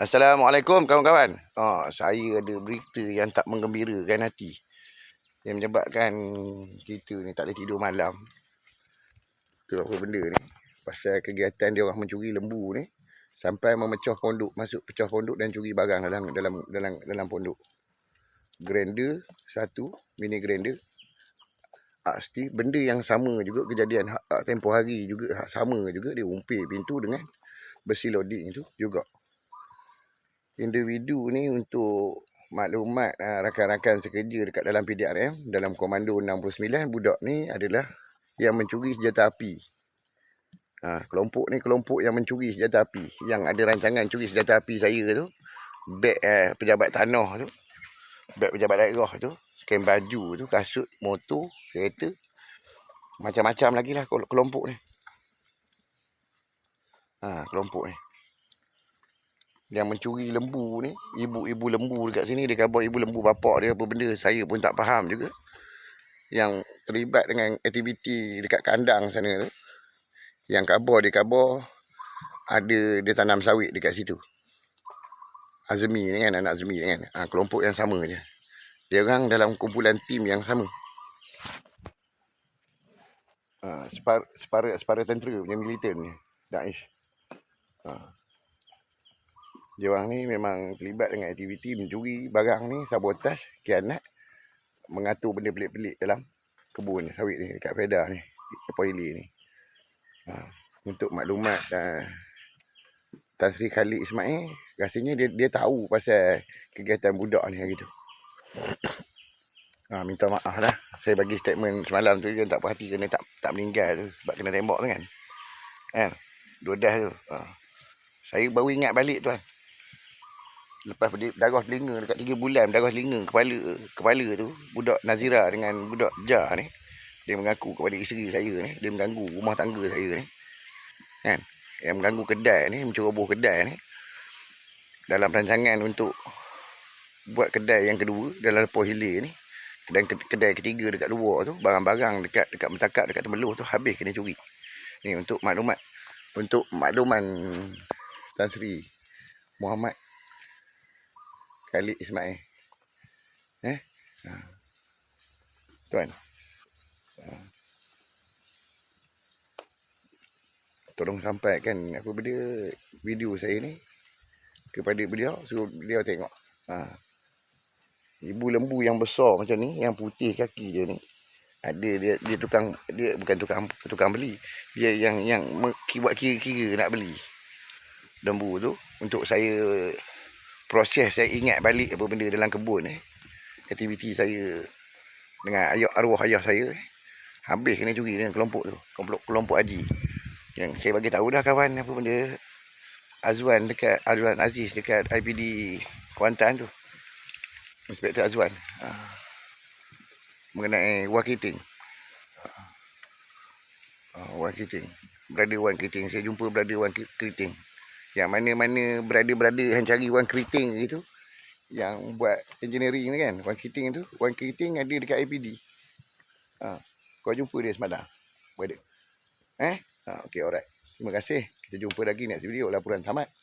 Assalamualaikum kawan-kawan. Oh, saya ada berita yang tak menggembirakan hati. Yang menyebabkan kita ni tak boleh tidur malam. Tu apa benda ni? Pasal kegiatan dia orang mencuri lembu ni sampai memecah pondok, masuk pecah pondok dan curi barang dalam dalam dalam dalam pondok. Grinder satu, mini grinder. Pasti benda yang sama juga kejadian tempoh hari juga sama juga dia umpir pintu dengan besi loading tu juga individu ni untuk maklumat uh, rakan-rakan sekerja dekat dalam PDRM dalam komando 69 budak ni adalah yang mencuri senjata api. Ha, kelompok ni kelompok yang mencuri senjata api. Yang ada rancangan curi senjata api saya tu. Beg eh, pejabat tanah tu. Beg pejabat daerah tu. Kain baju tu. Kasut, motor, kereta. Macam-macam lagi lah kelompok ni. Ha, kelompok ni yang mencuri lembu ni ibu-ibu lembu dekat sini dia khabar ibu lembu bapak dia apa benda saya pun tak faham juga. Yang terlibat dengan aktiviti dekat kandang sana tu yang khabar dia khabar ada dia tanam sawit dekat situ. Azmi ni kan anak Azmi ni kan. Ha, kelompok yang sama je. Dia orang dalam kumpulan tim yang sama. Ha, separa, separa, tentera punya militan ni Daesh. Ha dia orang ni memang terlibat dengan aktiviti mencuri barang ni, sabotaj, kianat, mengatur benda pelik-pelik dalam kebun sawit ni, dekat Feda ni, Poili ni. Ha, untuk maklumat uh, Tan Sri Khalid Ismail, rasanya dia dia tahu pasal kegiatan budak ni hari tu. Ha, minta maaf lah. Saya bagi statement semalam tu dia tak perhati kena tak tak meninggal tu sebab kena tembak tu kan. Kan? Dua dah tu. Ha. Saya baru ingat balik tuan. Lepas darah telinga dekat 3 bulan darah telinga kepala kepala tu budak Nazira dengan budak Ja ni dia mengaku kepada isteri saya ni dia mengganggu rumah tangga saya ni. Kan? Yang mengganggu kedai ni menceroboh kedai ni dalam rancangan untuk buat kedai yang kedua dalam lepas hilir ni dan kedai ketiga dekat luar tu barang-barang dekat dekat mentakak dekat temeluh tu habis kena curi. Ni untuk maklumat untuk makluman Tan Sri Muhammad Khalid Ismail. Eh? Ha. Tuan. Ha. Tolong sampaikan apa benda video saya ni kepada beliau suruh beliau tengok. Ha. Ibu lembu yang besar macam ni, yang putih kaki dia ni. Ada dia dia tukang dia bukan tukang tukang beli. Dia yang yang buat kira-kira nak beli. Lembu tu untuk saya proses saya ingat balik apa benda dalam kebun. Eh. Aktiviti saya dengan ayah arwah ayah saya. Eh. Habis kena curi dengan kelompok tu. Kelompok, kelompok Haji. Yang saya bagi tahu dah kawan apa benda. Azwan dekat Azwan Aziz dekat IPD Kuantan tu. Inspektor Azwan. Ha. Mengenai Wan Kiting. Ha. Wan Kiting. Brother Wan Kiting. Saya jumpa brother Wan Kiting. Yang mana-mana berada-berada yang cari one keriting gitu. Yang buat engineering ni kan. One keriting tu. One keriting ada dekat IPD. Ha. Kau jumpa dia semalam. Berada. Eh? Ha, okay, alright. Terima kasih. Kita jumpa lagi next video. Laporan tamat.